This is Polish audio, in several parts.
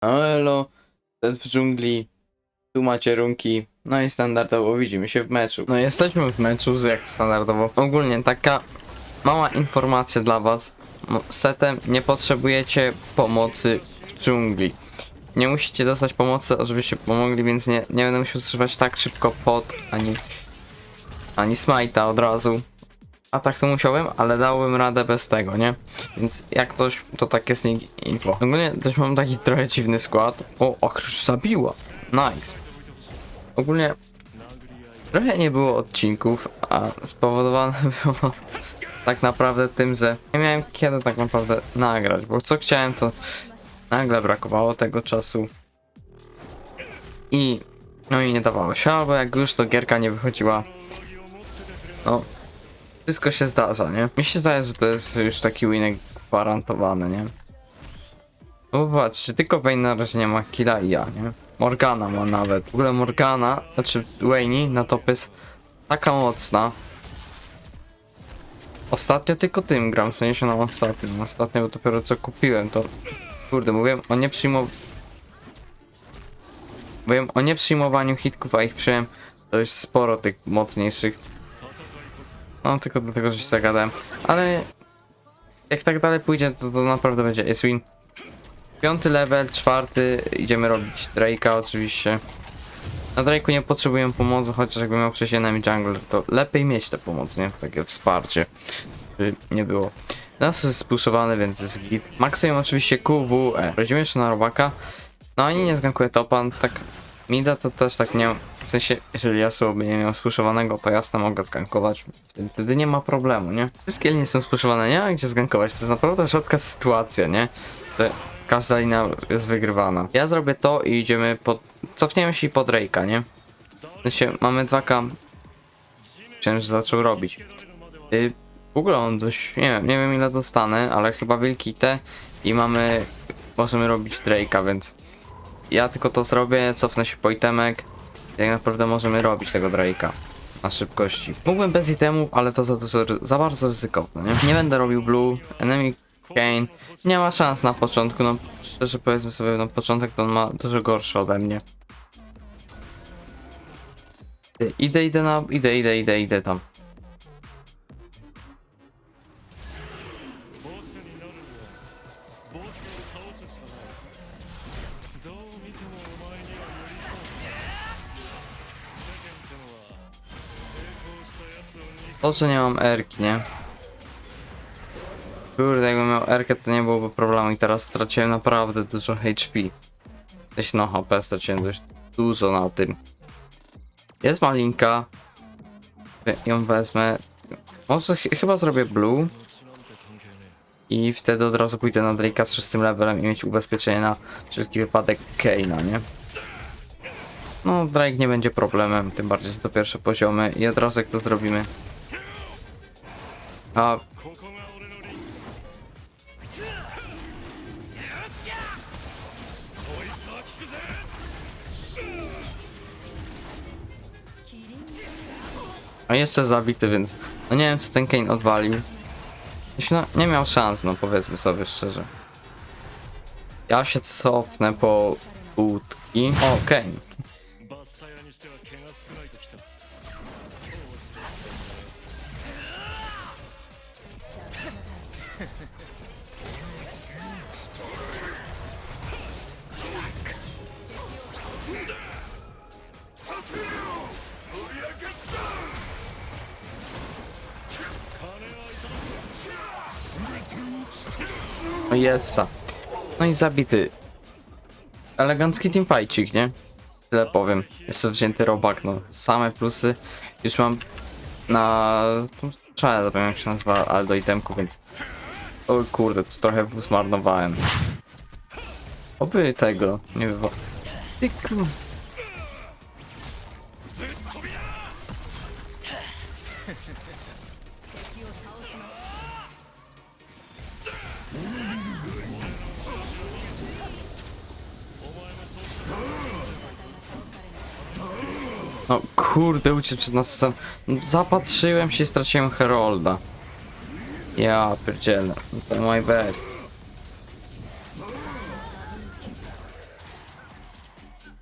Elo, ten w dżungli, tu macie runki. No i standardowo widzimy się w meczu. No jesteśmy w meczu, jak standardowo. Ogólnie taka mała informacja dla was. No, Setem nie potrzebujecie pomocy w dżungli. Nie musicie dostać pomocy, żebyście pomogli, więc nie, nie będę musiał używać tak szybko pod ani ani smajta od razu. A tak to musiałem, ale dałem radę bez tego, nie? Więc jak ktoś, to takie sneak info. Ogólnie też mam taki trochę dziwny skład. O, okrusz zabiła. Nice. Ogólnie trochę nie było odcinków, a spowodowane było tak naprawdę tym, że nie miałem kiedy tak naprawdę nagrać, bo co chciałem to nagle brakowało tego czasu i no i nie dawało się, albo jak już to gierka nie wychodziła no wszystko się zdarza, nie? Mi się zdaje, że to jest już taki winek gwarantowany, nie? No patrzcie, tylko Wayne na razie nie ma killa i ja, nie? Morgana ma nawet. W ogóle Morgana, znaczy Wayne na top jest taka mocna. Ostatnio tylko tym gram, w sensie ostatnio, no ostatnio dopiero co kupiłem to... Kurde, mówiłem o nieprzyjmowaniu... Mówiłem o hitków, a ich przyjąłem dość sporo tych mocniejszych. No tylko do tego, że się zagadałem. Ale jak tak dalej pójdzie, to, to naprawdę będzie jest win. Piąty level, czwarty, idziemy robić Drake'a oczywiście. Na Drake'u nie potrzebuję pomocy, chociaż jakbym miał przejść enemy jungler, to lepiej mieć tę pomoc, nie? Takie wsparcie. Żeby nie było. Nas jest spuszowany, więc jest git. Maksuję oczywiście QWE. Wchodzimy jeszcze na robaka. No ani nie zgankuje topa, tak Mida to też tak nie w sensie, jeżeli ja sobie nie miał spuszowanego, to jasno mogę zgankować. Wtedy, nie ma problemu, nie? Wszystkie linie są spuszowane, nie ma gdzie zgankować. To jest naprawdę rzadka sytuacja, nie? Że każda linia jest wygrywana. Ja zrobię to i idziemy pod... Cofniemy się pod Drake'a, nie? W sensie, mamy 2K... Chciałem, że zaczął robić. Y, w ogóle on dość... Nie wiem, nie wiem ile dostanę, ale chyba wielki te i mamy... Możemy robić Drake'a, więc... Ja tylko to zrobię, cofnę się po itemek. Jak naprawdę możemy robić tego Drake'a na szybkości. Mógłbym bez itemów, ale to za, dużo, za bardzo ryzykowne, nie? Nie będę robił blue, enemy Kane. Nie ma szans na początku, no szczerze powiedzmy sobie, na początek to on ma dużo gorszy ode mnie. Idę, idę na, idę, idę, idę, idę tam. To, że nie mam erki, nie? Kurde, jakbym miał erkę, to nie byłoby problemu i teraz straciłem naprawdę dużo HP. Gdzieś no HP straciłem dość dużo na tym. Jest malinka. Ją wezmę. Może ch chyba zrobię blue. I wtedy od razu pójdę na Drake'a z szóstym levelem i mieć ubezpieczenie na wszelki wypadek Kane'a, nie? No, Drake nie będzie problemem, tym bardziej to pierwsze poziomy i od razu jak to zrobimy, a... Jeszcze zabity, więc no nie wiem co ten Kane odwalił. Jeśli no, nie miał szans, no powiedzmy sobie szczerze. Ja się cofnę po łódki. O, Kane. Jest. No i zabity. Elegancki teamfightcik, nie? Tyle powiem. Jeszcze wzięty robak, no. Same plusy. Już mam na... Trzeba zapomniałem jak się nazywa, ale do itemku, więc... O kurde, to trochę zmarnowałem. Oby tego nie wywa... Ty kurde, uciec przed nas sam. No, zapatrzyłem się i straciłem Herolda. Ja pierdzielę. To my bad.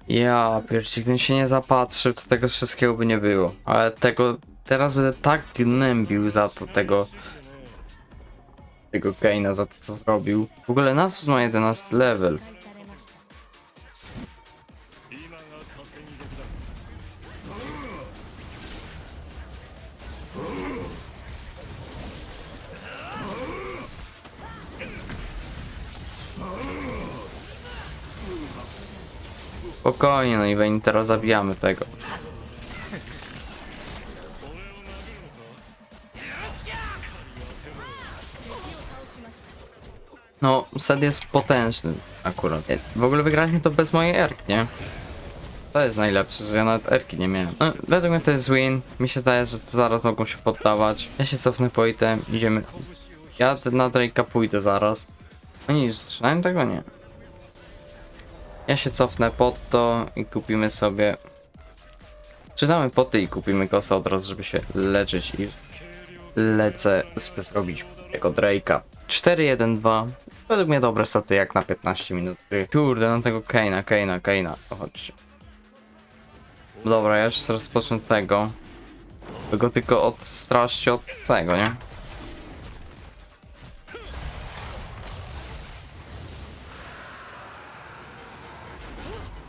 Ja pierci, gdybym się nie zapatrzył, to tego wszystkiego by nie było. Ale tego, teraz będę tak gnębił za to tego, tego Kane'a, za to co zrobił. W ogóle Nasus ma 11 level. Spokojnie, no i Wayne, teraz zabijamy tego. No, set jest potężny akurat. W ogóle wygraliśmy to bez mojej erki, nie? To jest najlepsze, że ja nawet erki nie miałem. No, według mnie to jest win. Mi się zdaje, że to zaraz mogą się poddawać. Ja się cofnę po item, idziemy. Ja na Drake'a pójdę zaraz. Oni już zaczynają tego? Nie. Ja się cofnę pod to i kupimy sobie... Czytamy poty i kupimy kosę od razu, żeby się leczyć i lecę sobie zrobić jako Drake'a. 4-1-2. Według mnie dobre staty jak na 15 minut. Kurde, na tego Kane'a, Kane'a, Kane'a. Chodźcie. Dobra, ja już rozpocznę tego. Tylko tylko odstraszcie od tego, nie?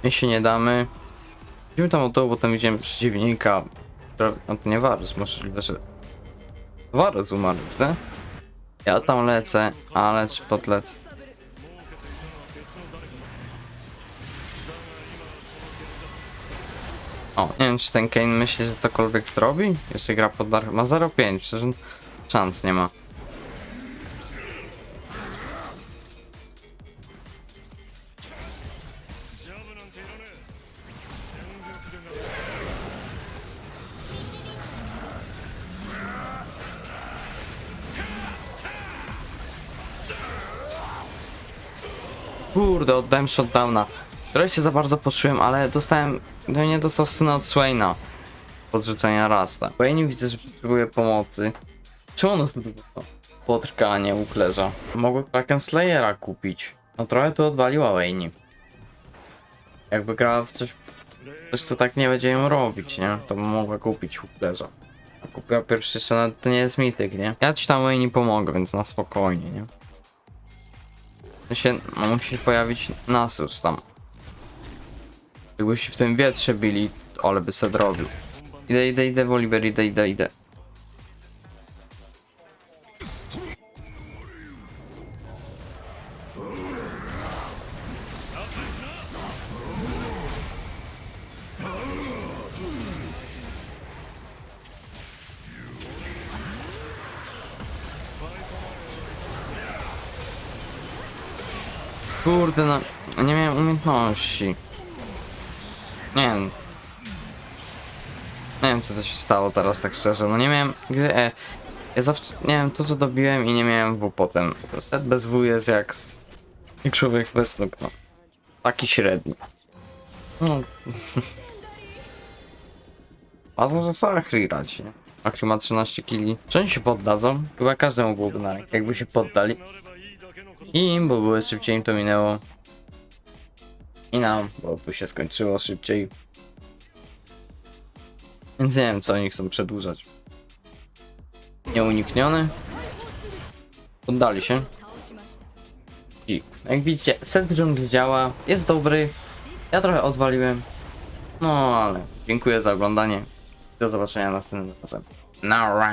My się nie damy. Idziemy tam od dołu, bo tam widziałem przeciwnika. No to nie Varus, możliwe, że... Varus umarł, widzę? Ja tam lecę, ale czy podlecę? O, nie wiem czy ten Kane myśli, że cokolwiek zrobi? Jeszcze gra pod Dark... Ma 0,5, przecież szans nie ma. Kurde, oddałem shutdowna. Trochę się za bardzo poczułem, ale dostałem... No nie dostał stuna od Swaina. Podrzucenia Rasta. Wayne widzę, że potrzebuje pomocy. Czemu on zbudował potrkanie uklerza? Mogę Kraken Slayera kupić. No trochę tu odwaliła Wayne. Jakby grała w coś, coś co tak nie będzie ją robić, nie? To bym mogła kupić uklerza. Kupiła pierwszy jeszcze to nie jest mityk, nie? Ja ci tam Wayne pomogę, więc na spokojnie, nie? Się, no, musi się pojawić Nasus tam. Jakbyście w tym wietrze bili, ale by se robił. Idę, idę, idę, Woliver, idę, idę, idę. Kurde, no, nie miałem umiejętności. Nie wiem. Nie wiem, co to się stało teraz, tak szczerze. No nie miałem. Gdy, e, ja zawsze. Nie wiem, to co dobiłem i nie miałem W potem. Set bez W jest jak. s- Jak człowiek bez nóg, no. Taki średni. No. Ważne, że Sachri radzi, nie? Achri ma 13 kili. Czy oni się poddadzą? Chyba każdemu byłoby na jakby się poddali. I im, bo były szybciej im to minęło. I nam, bo by się skończyło szybciej. Więc nie wiem, co oni chcą przedłużać. Nieunikniony. Poddali się. I jak widzicie, set dżungli działa, jest dobry. Ja trochę odwaliłem. No ale dziękuję za oglądanie. Do zobaczenia następnym razem. Nara.